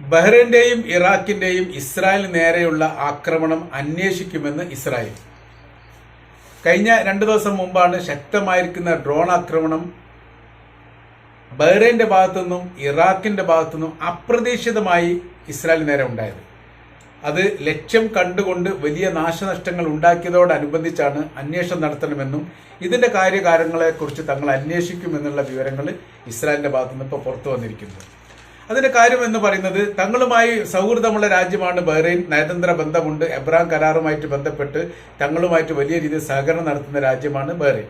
ബഹ്റൈന്റെയും ഇറാഖിന്റെയും Israel നേരെയുള്ള ആക്രമണം അന്വേഷിക്കുമെന്ന് ഇസ്രായേൽ. കഴിഞ്ഞ രണ്ടു ദിവസം മുമ്പാണ് ശക്തമായിരിക്കുന്ന ഡ്രോൺ ആക്രമണം ബഹ്റൈന്റെ ഭാഗത്തുനിന്നും ഇറാഖിന്റെ ഭാഗത്തുനിന്നും അപ്രതീക്ഷിതമായി ഇസ്രായേൽ നേരെ ഉണ്ടായത്. അത് ലക്ഷ്യം കണ്ടുകൊണ്ട് വലിയ നാശനഷ്ടങ്ങൾ ഉണ്ടാക്കിയതോടനുബന്ധിച്ചാണ് അന്വേഷണം നടത്തണമെന്നും ഇതിന്റെ കാര്യകാരങ്ങളെക്കുറിച്ച് തങ്ങൾ അന്വേഷിക്കുമെന്നുള്ള വിവരങ്ങൾ ഇസ്രായേലിന്റെ ഭാഗത്തുനിന്ന് ഇപ്പോൾ പുറത്തു വന്നിരിക്കുന്നത് അതിന്റെ കാര്യം എന്ന് പറയുന്നത് തങ്ങളുമായി സൗഹൃദമുള്ള രാജ്യമാണ് ബഹ്റൈൻ. നയതന്ത്ര ബന്ധമുണ്ട്. എബ്രാം കരാറുമായിട്ട് ബന്ധപ്പെട്ട് തങ്ങളുമായിട്ട് വലിയ രീതിയിൽ സഹകരണം നടത്തുന്ന രാജ്യമാണ് ബഹ്റൈൻ.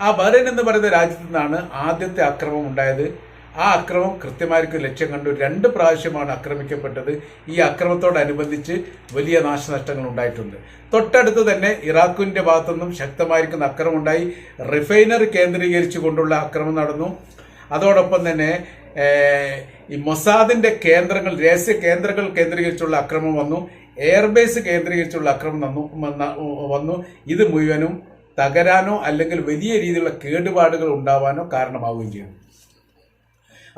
ആ ബഹ്റൈൻ എന്ന് പറയുന്ന രാജ്യത്തു നിന്നാണ് ആദ്യത്തെ അക്രമം ഉണ്ടായത്. ആ അക്രമം കൃത്യമായിരിക്കും ലക്ഷ്യം കണ്ടു. രണ്ട് പ്രാവശ്യമാണ് ആക്രമിക്കപ്പെട്ടത്. ഈ അക്രമത്തോടനുബന്ധിച്ച് വലിയ നാശനഷ്ടങ്ങൾ ഉണ്ടായിട്ടുണ്ട്. തൊട്ടടുത്ത് തന്നെ ഇറാഖിന്റെ ഭാഗത്തുനിന്നും ശക്തമായിരിക്കുന്ന അക്രമം ഉണ്ടായി റിഫൈനറി കേന്ദ്രീകരിച്ചു കൊണ്ടുള്ള അക്രമം നടന്നു. അതോടൊപ്പം തന്നെ ഈ മൊസാദിന്റെ കേന്ദ്രങ്ങൾ രഹസ്യ കേന്ദ്രങ്ങൾ കേന്ദ്രീകരിച്ചുള്ള അക്രമം വന്നു. എയർബേസ് കേന്ദ്രീകരിച്ചുള്ള അക്രമം വന്നു വന്നു ഇത് മുഴുവനും തകരാനോ അല്ലെങ്കിൽ വലിയ രീതിയിലുള്ള കേടുപാടുകൾ ഉണ്ടാവാനോ കാരണമാവുകയും ചെയ്യുന്നു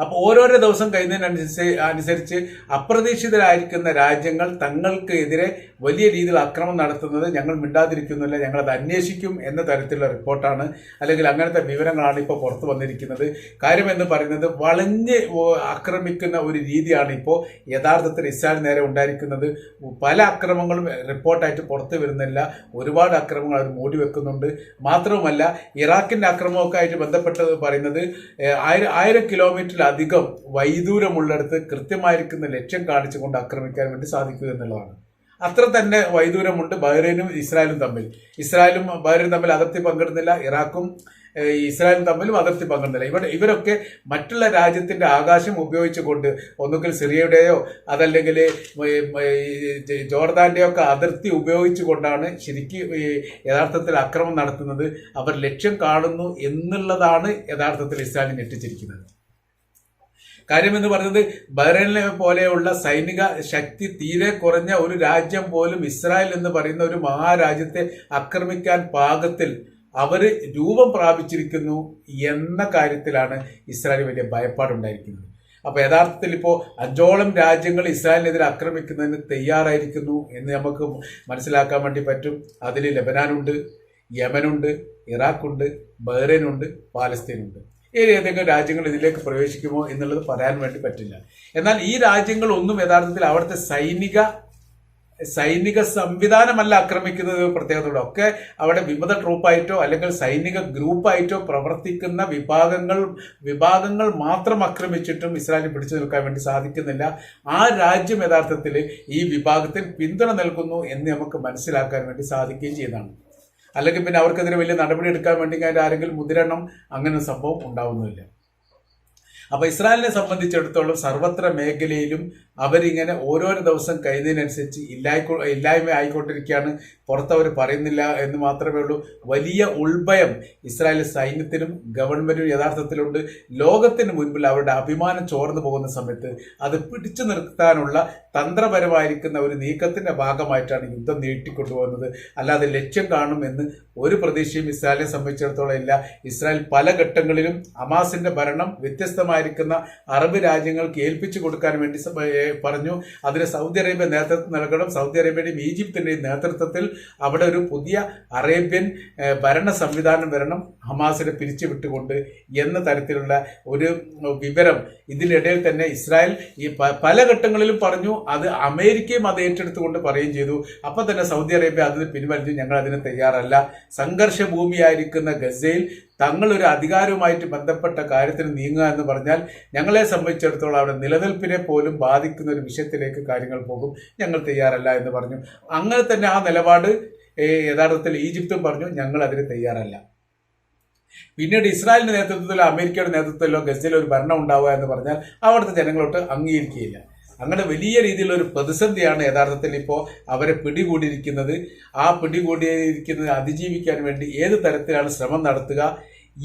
അപ്പോൾ ഓരോരോ ദിവസം കഴിയുന്നതിനനുസരിച്ച് അനുസരിച്ച് അപ്രതീക്ഷിതരായിരിക്കുന്ന രാജ്യങ്ങൾ തങ്ങൾക്ക് എതിരെ വലിയ രീതിയിൽ ആക്രമണം നടത്തുന്നത് ഞങ്ങൾ മിണ്ടാതിരിക്കുന്നില്ല ഞങ്ങളത് അന്വേഷിക്കും എന്ന തരത്തിലുള്ള റിപ്പോർട്ടാണ്. അല്ലെങ്കിൽ അങ്ങനത്തെ വിവരങ്ങളാണ് ഇപ്പോൾ പുറത്തു വന്നിരിക്കുന്നത്. കാര്യം എന്ന് പറയുന്നത് വളഞ്ഞ് ആക്രമിക്കുന്ന ഒരു രീതിയാണ് ഇപ്പോൾ യഥാർത്ഥത്തിൽ ഇസ്രായേൽ നേരെ ഉണ്ടായിരിക്കുന്നത്. പല അക്രമങ്ങളും റിപ്പോർട്ടായിട്ട് പുറത്തു വരുന്നില്ല. ഒരുപാട് അക്രമങ്ങൾ അവർ മൂടി വെക്കുന്നുണ്ട്. മാത്രവുമല്ല ഇറാഖിന്റെ അക്രമമൊക്കെ ആയിട്ട് ബന്ധപ്പെട്ടത് പറയുന്നത് ആയിരം ആയിരം ആയിരം കിലോമീറ്ററിലധികം വൈദൂരമുള്ളിടത്ത് കൃത്യമായിരിക്കുന്ന ലക്ഷ്യം കാണിച്ചുകൊണ്ട് ആക്രമിക്കാൻ വേണ്ടി സാധിക്കുക എന്നുള്ളതാണ്. അത്ര തന്നെ വൈദൂരമുണ്ട് ബഹ്റൈനും ഇസ്രായേലും തമ്മിൽ. ഇസ്രായേലും ബഹ്റൈനും തമ്മിൽ അതിർത്തി പങ്കിടുന്നില്ല. ഇറാഖും ഇസ്രായേലും തമ്മിലും അതിർത്തി പങ്കിടുന്നില്ല. ഇവിടെ ഇവരൊക്കെ മറ്റുള്ള രാജ്യത്തിന്റെ ആകാശം ഉപയോഗിച്ചുകൊണ്ട് ഒന്നുകിൽ സിറിയയുടെയോ അതല്ലെങ്കിൽ ജോർദാന്റെയോ ഒക്കെ അതിർത്തി ഉപയോഗിച്ചുകൊണ്ടാണ് ശരിക്ക് യഥാർത്ഥത്തിൽ അക്രമം നടത്തുന്നത്. അവർ ലക്ഷ്യം കാണുന്നു എന്നുള്ളതാണ് യഥാർത്ഥത്തിൽ ഇസ്രായേലിനെ ഞെട്ടിച്ചിരിക്കുന്നത്. കാര്യം എന്ന് പറയുന്നത് ബഹ്റൈനെ പോലെയുള്ള സൈനിക ശക്തി തീരെ കുറഞ്ഞ ഒരു രാജ്യം പോലും ഇസ്രായേൽ എന്ന് പറയുന്ന ഒരു മഹാരാജ്യത്തെ ആക്രമിക്കാൻ പാകത്തിൽ അവർ രൂപം പ്രാപിച്ചിരിക്കുന്നു എന്ന കാര്യത്തിലാണ് ഇസ്രായേൽ വലിയ ഭയപ്പാടുണ്ടായിരിക്കുന്നത്. അപ്പോൾ യഥാർത്ഥത്തിൽ ഇപ്പോൾ അഞ്ചോളം രാജ്യങ്ങൾ ഇസ്രായേലിനെതിരെ ആക്രമിക്കുന്നതിന് തയ്യാറായിരിക്കുന്നു എന്ന് നമുക്ക് മനസ്സിലാക്കാൻ വേണ്ടി പറ്റും. അതിൽ ലബനാനുണ്ട് യമനുണ്ട് ഇറാഖുണ്ട് ബഹ്റൈനുണ്ട് പാലസ്തീനുണ്ട്. ഏതെങ്കിലും രാജ്യങ്ങൾ ഇതിലേക്ക് പ്രവേശിക്കുമോ എന്നുള്ളത് പറയാൻ വേണ്ടി പറ്റില്ല. എന്നാൽ ഈ രാജ്യങ്ങൾ ഒന്നും യഥാർത്ഥത്തിൽ അവിടുത്തെ സൈനിക സൈനിക സംവിധാനമല്ല ആക്രമിക്കുന്നത് പ്രത്യേകതയോടെ. ഒക്കെ അവിടെ വിമത ട്രൂപ്പായിട്ടോ അല്ലെങ്കിൽ സൈനിക ഗ്രൂപ്പായിട്ടോ പ്രവർത്തിക്കുന്ന വിഭാഗങ്ങൾ വിഭാഗങ്ങൾ മാത്രം ആക്രമിച്ചിട്ടും ഇസ്രായേലിൽ പിടിച്ചു നിൽക്കാൻ വേണ്ടി സാധിക്കുന്നില്ല. ആ രാജ്യം യഥാർത്ഥത്തിൽ ഈ വിഭാഗത്തിൽ പിന്തുണ നൽകുന്നു എന്ന് നമുക്ക് മനസ്സിലാക്കാൻ വേണ്ടി സാധിക്കുകയും ചെയ്യുന്നതാണ്. അല്ലെങ്കിൽ പിന്നെ അവർക്കെതിരെ വലിയ നടപടി എടുക്കാൻ വേണ്ടി ആരെങ്കിലും മുതിരണം അങ്ങനെ സംഭവം ഉണ്ടാവുന്നില്ല. അപ്പൊ ഇസ്രായേലിനെ സംബന്ധിച്ചിടത്തോളം സർവത്ര മേഖലയിലും അവരിങ്ങനെ ഓരോരോ ദിവസം കഴിയുന്നതിനനുസരിച്ച് ഇല്ലായ്ക്കോ ഇല്ലായ്മ ആയിക്കൊണ്ടിരിക്കുകയാണ്. പുറത്തവർ പറയുന്നില്ല എന്ന് മാത്രമേ ഉള്ളൂ. വലിയ ഉൾഭയം ഇസ്രായേൽ സൈന്യത്തിനും ഗവൺമെന്റിനും യഥാർത്ഥത്തിലുണ്ട്. ലോകത്തിന് മുൻപിൽ അവരുടെ അഭിമാനം ചോർന്നു പോകുന്ന സമയത്ത് അത് പിടിച്ചു നിർത്താനുള്ള തന്ത്രപരമായിരിക്കുന്ന ഒരു നീക്കത്തിന്റെ ഭാഗമായിട്ടാണ് യുദ്ധം നീട്ടിക്കൊണ്ടുപോകുന്നത്. അല്ലാതെ ലക്ഷ്യം കാണുമെന്ന് ഒരു പ്രതീക്ഷയും ഇസ്രായേലിനെ സംബന്ധിച്ചിടത്തോളം ഇല്ല. ഇസ്രായേൽ പല ഘട്ടങ്ങളിലും അമാസിന്റെ ഭരണം വ്യത്യസ്തമായിരിക്കുന്ന അറബ് രാജ്യങ്ങൾക്ക് ഏൽപ്പിച്ചു കൊടുക്കാൻ വേണ്ടി പറഞ്ഞു. അതിന് സൗദി അറേബ്യ നേതൃത്വം നൽകണം. സൗദി അറേബ്യയുടെയും ഈജിപ്തിന്റെയും നേതൃത്വത്തിൽ അവിടെ ഒരു പുതിയ അറേബ്യൻ ഭരണ സംവിധാനം വരണം. ഹമാസിനെ പിരിച്ചുവിട്ടുകൊണ്ട് എന്ന തരത്തിലുള്ള ഒരു വിവരം ഇതിനിടയിൽ തന്നെ ഇസ്രായേൽ ഈ പല ഘട്ടങ്ങളിലും പറഞ്ഞു. അത് അമേരിക്കയും അത് ഏറ്റെടുത്തുകൊണ്ട് പറയുകയും ചെയ്തു. അപ്പൊ തന്നെ സൗദി അറേബ്യ അതിന് പിൻവലിച്ചു ഞങ്ങൾ അതിന് തയ്യാറല്ല. സംഘർഷ ഭൂമിയായിരിക്കുന്ന ഗസയിൽ തങ്ങളൊരു അധികാരവുമായിട്ട് ബന്ധപ്പെട്ട കാര്യത്തിന് നീങ്ങുക എന്ന് പറഞ്ഞാൽ ഞങ്ങളെ സംബന്ധിച്ചിടത്തോളം അവിടെ നിലനിൽപ്പിനെ പോലും ബാധിക്കുന്ന ഒരു വിഷയത്തിലേക്ക് കാര്യങ്ങൾ പോകും. ഞങ്ങൾ തയ്യാറല്ല എന്ന് പറഞ്ഞു. അങ്ങനെ തന്നെ ആ നിലപാട് യഥാർത്ഥത്തിൽ ഈജിപ്തും പറഞ്ഞു ഞങ്ങൾ അതിന് തയ്യാറല്ല. പിന്നീട് ഇസ്രായേലിന്റെ നേതൃത്വത്തിലോ അമേരിക്കയുടെ നേതൃത്വത്തിലോ ഗസയിൽ ഒരു ഭരണം ഉണ്ടാവുക എന്ന് പറഞ്ഞാൽ അവിടുത്തെ ജനങ്ങളോട്ട് അംഗീകരിക്കുകയില്ല. അങ്ങനെ വലിയ രീതിയിലുള്ള ഒരു പ്രതിസന്ധിയാണ് യഥാർത്ഥത്തിൽ ഇപ്പോൾ അവരെ പിടികൂടിയിരിക്കുന്നത്. ആ പിടികൂടിയിരിക്കുന്നത് അതിജീവിക്കാൻ വേണ്ടി ഏത് തരത്തിലാണ് ശ്രമം നടത്തുക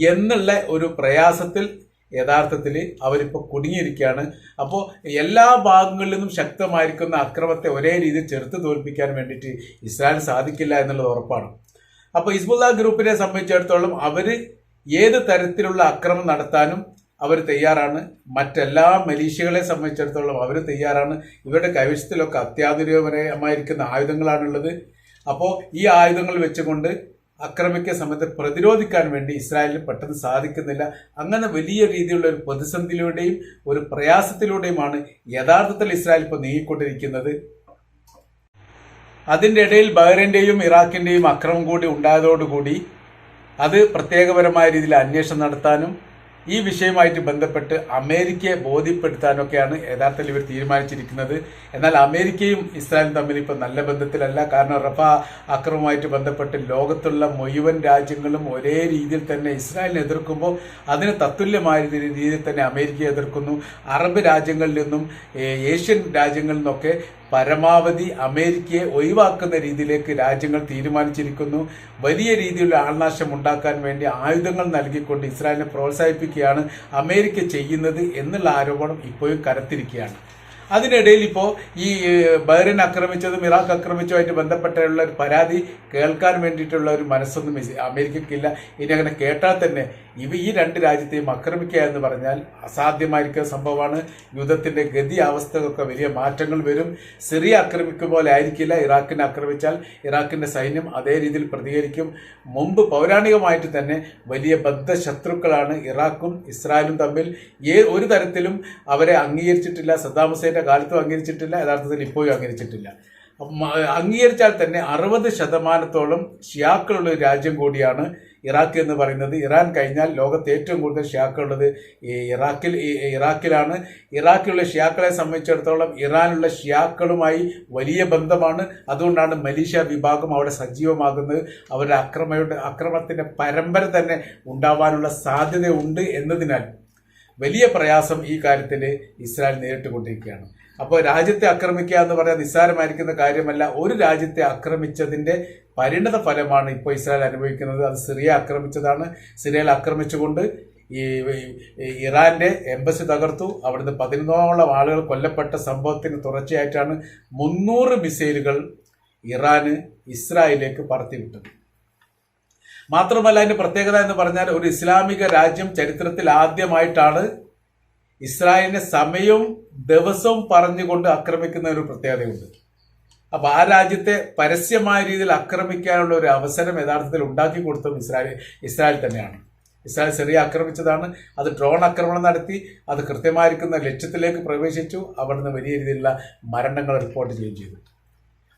എന്നുള്ള ഒരു പ്രയാസത്തിൽ യഥാർത്ഥത്തിൽ അവരിപ്പോൾ കുടുങ്ങിയിരിക്കുകയാണ്. അപ്പോൾ എല്ലാ ഭാഗങ്ങളിൽ നിന്നും ശക്തമായിരിക്കുന്ന അക്രമത്തെ ഒരേ രീതിയിൽ ചെറുത്ത് തോൽപ്പിക്കാൻ വേണ്ടിയിട്ട് ഇസ്രായേൽ സാധിക്കില്ല എന്നുള്ളത് ഉറപ്പാണ്. അപ്പോൾ ഹിസ്ബുല്ല ഗ്രൂപ്പിനെ സംബന്ധിച്ചിടത്തോളം അവർ ഏത് തരത്തിലുള്ള അക്രമം നടത്താനും അവർ തയ്യാറാണ്. മറ്റെല്ലാ മലീഷ്യകളെ സംബന്ധിച്ചിടത്തോളം അവർ തയ്യാറാണ്. ഇവരുടെ കൈവശത്തിലൊക്കെ അത്യാധുനികപരമായിരിക്കുന്ന ആയുധങ്ങളാണുള്ളത്. അപ്പോൾ ഈ ആയുധങ്ങൾ വെച്ചുകൊണ്ട് ആക്രമിക്കുന്ന സമയത്ത് പ്രതിരോധിക്കാൻ വേണ്ടി ഇസ്രായേലിന് പെട്ടെന്ന് സാധിക്കുന്നില്ല. അങ്ങനെ വലിയ രീതിയിലുള്ള ഒരു പ്രതിസന്ധിയിലൂടെയും ഒരു പ്രയാസത്തിലൂടെയുമാണ് യഥാർത്ഥത്തിൽ ഇസ്രായേൽ ഇപ്പോൾ നീങ്ങിക്കൊണ്ടിരിക്കുന്നത്. അതിന്റെ ഇടയിൽ ബഹ്റിന്റെയും ഇറാഖിന്റെയും അക്രമം കൂടി ഉണ്ടായതോടുകൂടി അത് പ്രത്യേകപരമായ രീതിയിൽ അന്വേഷണം നടത്താനും ഈ വിഷയവുമായിട്ട് ബന്ധപ്പെട്ട് അമേരിക്കയെ ബോധ്യപ്പെടുത്താനൊക്കെയാണ് യഥാർത്ഥത്തിൽ ഇവർ തീരുമാനിച്ചിരിക്കുന്നത്. എന്നാൽ അമേരിക്കയും ഇസ്രായേലും തമ്മിൽ ഇപ്പോൾ നല്ല ബന്ധത്തിലല്ല. കാരണം റഫ അക്രമവുമായിട്ട് ബന്ധപ്പെട്ട് ലോകത്തുള്ള മുഴുവൻ രാജ്യങ്ങളും ഒരേ രീതിയിൽ തന്നെ ഇസ്രായേലിനെ എതിർക്കുമ്പോൾ അതിന് തത്തുല്യമായ രീതിയിൽ തന്നെ അമേരിക്കയെ എതിർക്കുന്നു. അറബ് രാജ്യങ്ങളിൽ നിന്നും ഏഷ്യൻ രാജ്യങ്ങളിൽ നിന്നൊക്കെ പരമാവധി അമേരിക്കയെ ഒഴിവാക്കുന്ന രീതിയിലേക്ക് രാജ്യങ്ങൾ തീരുമാനിച്ചിരിക്കുന്നു. വലിയ രീതിയിലുള്ള ആൾനാശം ഉണ്ടാക്കാൻ വേണ്ടി ആയുധങ്ങൾ നൽകിക്കൊണ്ട് ഇസ്രായേലിനെ പ്രോത്സാഹിപ്പിക്കുകയാണ് അമേരിക്ക ചെയ്യുന്നത് എന്നുള്ള ആരോപണം ഇപ്പോഴും കരത്തിരിക്കുകയാണ്. അതിനിടയിൽ ഇപ്പോൾ ഈ ബഹ്റിൻ ആക്രമിച്ചതും ഇറാഖ് ആക്രമിച്ചതുമായിട്ട് ബന്ധപ്പെട്ടുള്ള ഒരു പരാതി കേൾക്കാൻ വേണ്ടിയിട്ടുള്ള ഒരു മനസ്സൊന്നും അമേരിക്കയ്ക്കില്ല. ഇനി അങ്ങനെ കേട്ടാൽ തന്നെ ഇവ ഈ രണ്ട് രാജ്യത്തെയും ആക്രമിക്കുക എന്ന് പറഞ്ഞാൽ അസാധ്യമായിരിക്കുന്ന സംഭവമാണ്. യുദ്ധത്തിന്റെ ഗതി അവസ്ഥകൾക്ക് വലിയ മാറ്റങ്ങൾ വരും. സിറിയ ആക്രമിക്കും പോലെ ആയിരിക്കില്ല. ഇറാഖിനെ ആക്രമിച്ചാൽ ഇറാഖിന്റെ സൈന്യം അതേ രീതിയിൽ പ്രതികരിക്കും. മുമ്പ് പൗരാണികമായിട്ട് തന്നെ വലിയ ബദ്ധ ശത്രുക്കളാണ് ഇറാഖും ഇസ്രായേലും തമ്മിൽ. ഏ ഒരു തരത്തിലും അവരെ അംഗീകരിച്ചിട്ടില്ല. സദ്ദാം ഹുസൈന്റെ കാലത്തും അംഗീകരിച്ചിട്ടില്ല യഥാർത്ഥത്തിൽ ഇപ്പോഴും അംഗീകരിച്ചിട്ടില്ല. അംഗീകരിച്ചാൽ തന്നെ അറുപത് ശതമാനത്തോളം ഷിയാക്കളുള്ള ഒരു രാജ്യം കൂടിയാണ് ഇറാഖ് എന്ന് പറയുന്നത്. ഇറാൻ കഴിഞ്ഞാൽ ലോകത്ത് ഏറ്റവും കൂടുതൽ ഷിയാക്കളുള്ളത് ഈ ഇറാഖിൽ ഇറാഖിലാണ്. ഇറാഖിലുള്ള ഷിയാക്കളെ സംബന്ധിച്ചിടത്തോളം ഇറാനുള്ള ഷിയാക്കളുമായി വലിയ ബന്ധമാണ്. അതുകൊണ്ടാണ് മലീഷ്യ വിഭാഗം അവിടെ സജീവമാകുന്നത്. അവരുടെ അക്രമയുടെ അക്രമത്തിന്റെ പരമ്പര തന്നെ ഉണ്ടാവാനുള്ള സാധ്യതയുണ്ട് എന്നതിനാൽ. വലിയ പ്രയാസം ഈ കാര്യത്തിൽ ഇസ്രായേൽ നേരിട്ടുകൊണ്ടിരിക്കുകയാണ്. അപ്പോൾ രാജ്യത്തെ ആക്രമിക്കുക എന്ന് പറയാൻ നിസ്സാരമായിരിക്കുന്ന കാര്യമല്ല. ഒരു രാജ്യത്തെ ആക്രമിച്ചതിന്റെ പരിണത ഫലമാണ് ഇപ്പോൾ ഇസ്രായേൽ അനുഭവിക്കുന്നത്. അത് സിറിയ ആക്രമിച്ചതാണ്. സിറിയയിൽ ആക്രമിച്ചുകൊണ്ട് ഈ ഇറാന്റെ എംബസി തകർത്തു. അവിടുന്ന് പതിനൊന്നോളം ആളുകൾ കൊല്ലപ്പെട്ട സംഭവത്തിന് തുടർച്ചയായിട്ടാണ് മുന്നൂറ് മിസൈലുകൾ ഇറാന് ഇസ്രായേലിലേക്ക് പറത്തിവിട്ടത്. മാത്രമല്ല അതിന്റെ പ്രത്യേകത എന്ന് പറഞ്ഞാൽ ഒരു ഇസ്ലാമിക രാജ്യം ചരിത്രത്തിൽ ആദ്യമായിട്ടാണ് ഇസ്രായേലിന്റെ സമയവും ദിവസവും പറഞ്ഞുകൊണ്ട് ആക്രമിക്കുന്ന ഒരു പ്രത്യേകതയുണ്ട്. അപ്പൊ ആ രാജ്യത്തെ പരസ്യമായ രീതിയിൽ ആക്രമിക്കാനുള്ള ഒരു അവസരം യഥാർത്ഥത്തിൽ ഉണ്ടാക്കി കൊടുത്തതും ഇസ്രായേൽ ഇസ്രായേൽ തന്നെയാണ്. ഇസ്രായേൽ സിറിയ ആക്രമിച്ചതാണ്. അത് ഡ്രോൺ ആക്രമണം നടത്തി. അത് കൃത്യമായിരിക്കുന്ന ലക്ഷ്യത്തിലേക്ക് പ്രവേശിച്ചു. അവിടുന്ന് വലിയ രീതിയിലുള്ള മരണങ്ങൾ റിപ്പോർട്ട് ചെയ്യുകയും ചെയ്തു.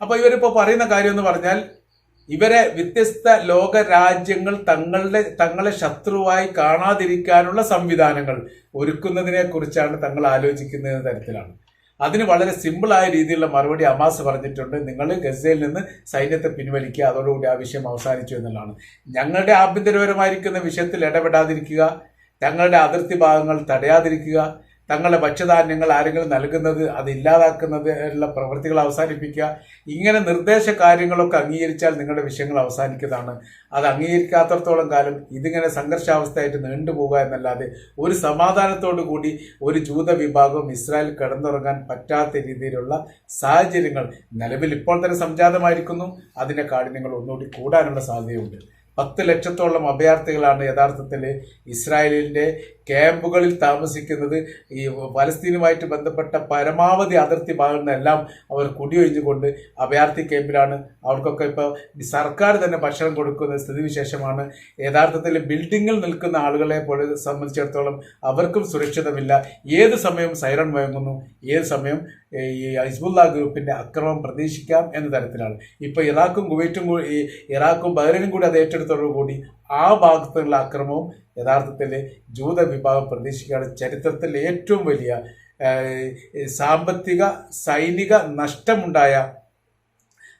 അപ്പൊ ഇവരിപ്പോ പറയുന്ന കാര്യം എന്ന് പറഞ്ഞാൽ ഇവരെ വ്യത്യസ്ത ലോക രാജ്യങ്ങൾ തങ്ങളുടെ തങ്ങളെ ശത്രുവായി കാണാതിരിക്കാനുള്ള സംവിധാനങ്ങൾ ഒരുക്കുന്നതിനെ കുറിച്ചാണ് തങ്ങൾ ആലോചിക്കുന്ന തരത്തിലാണ്. അതിന് വളരെ സിമ്പിളായ രീതിയിലുള്ള മറുപടി അമാസ് പറഞ്ഞിട്ടുണ്ട്. നിങ്ങൾ ഗസയിൽ നിന്ന് സൈന്യത്തെ പിൻവലിക്കുക അതോടുകൂടി ആ വിഷയം അവസാനിച്ചു എന്നുള്ളതാണ്. ഞങ്ങളുടെ ആഭ്യന്തരപരമായിരിക്കുന്ന വിഷയത്തിൽ ഇടപെടാതിരിക്കുക ഞങ്ങളുടെ അതിർത്തി ഭാഗങ്ങൾ തടയാതിരിക്കുക തങ്ങളുടെ ഭക്ഷ്യധാന്യങ്ങൾ ആരെങ്കിലും നൽകുന്നത് അത് ഇല്ലാതാക്കുന്നത് ഉള്ള പ്രവൃത്തികൾ അവസാനിപ്പിക്കുക. ഇങ്ങനെ നിർദ്ദേശ കാര്യങ്ങളൊക്കെ അംഗീകരിച്ചാൽ നിങ്ങളുടെ വിഷയങ്ങൾ അവസാനിക്കുന്നതാണ്. അത് അംഗീകരിക്കാത്തടത്തോളം കാലം ഇതിങ്ങനെ സംഘർഷാവസ്ഥയായിട്ട് നീണ്ടുപോകുക എന്നല്ലാതെ ഒരു സമാധാനത്തോടു കൂടി ഒരു ജൂത വിഭാഗം ഇസ്രായേൽ കിടന്നുറങ്ങാൻ പറ്റാത്ത രീതിയിലുള്ള സാഹചര്യങ്ങൾ നിലവിൽ ഇപ്പോൾ തന്നെ സംജാതമായിരിക്കുന്നു. അതിന്റെ കാഠിന്യങ്ങൾ ഒന്നുകൂടി കൂടാനുള്ള സാധ്യതയുണ്ട്. പത്ത് ലക്ഷത്തോളം അഭയാർത്ഥികളാണ് യഥാർത്ഥത്തിൽ ഇസ്രായേലിന്റെ ക്യാമ്പുകളിൽ താമസിക്കുന്നത് ഈ പലസ്തീനുമായിട്ട് ബന്ധപ്പെട്ട പരമാവധി അതിർത്തി ഭാഗങ്ങളെല്ലാം അവർ കുടിയൊഴിഞ്ഞുകൊണ്ട് അഭയാർത്ഥി ക്യാമ്പിലാണ്. അവർക്കൊക്കെ ഇപ്പോൾ സർക്കാർ തന്നെ ഭക്ഷണം കൊടുക്കുന്ന സ്ഥിതിവിശേഷമാണ്. യഥാർത്ഥത്തിൽ ബിൽഡിങ്ങിൽ നിൽക്കുന്ന ആളുകളെ പോലെ സംബന്ധിച്ചിടത്തോളം അവർക്കും സുരക്ഷിതമില്ല. ഏത് സമയം സൈറൺ മുഴങ്ങുന്നു ഏത് സമയം ഈ ഹിസ്ബുല്ല ഗ്രൂപ്പിന്റെ അക്രമം പ്രതീക്ഷിക്കാം എന്ന തരത്തിലാണ്. ഇപ്പോൾ ഇറാഖും കുവൈറ്റും ഇറാഖും ബഹ്റൈനും കൂടി അത് ഏറ്റെടുത്തോടുകൂടി ആ ഭാഗത്തുള്ള അക്രമവും യഥാർത്ഥത്തിൽ ജൂത വിഭാഗം പ്രതീക്ഷിക്കുകയാണ്. ചരിത്രത്തിൽ ഏറ്റവും വലിയ സാമ്പത്തിക സൈനിക നഷ്ടമുണ്ടായ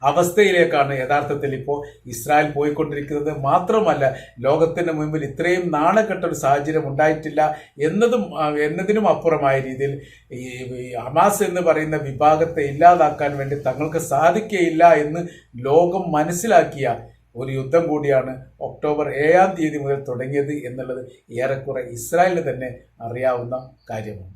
അവസ്ഥയിലേക്കാണ് യഥാർത്ഥത്തിൽ ഇപ്പോൾ ഇസ്രായേൽ പോയിക്കൊണ്ടിരിക്കുന്നത്. മാത്രമല്ല ലോകത്തിന് മുമ്പിൽ ഇത്രയും നാണക്കെട്ട ഒരു സാഹചര്യം ഉണ്ടായിട്ടില്ല എന്നതും എന്നതിനും അപ്പുറമായ രീതിയിൽ ഈ അമാസ് എന്ന് പറയുന്ന വിഭാഗത്തെ ഇല്ലാതാക്കാൻ വേണ്ടി തങ്ങൾക്ക് സാധിക്കുകയില്ല എന്ന് ലോകം മനസ്സിലാക്കിയ ഒരു യുദ്ധം കൂടിയാണ് ഒക്ടോബർ ഏഴാം തീയതി മുതൽ തുടങ്ങിയത് എന്നുള്ളത് ഏറെക്കുറെ ഇസ്രായേലിന് തന്നെ അറിയാവുന്ന കാര്യമാണ്.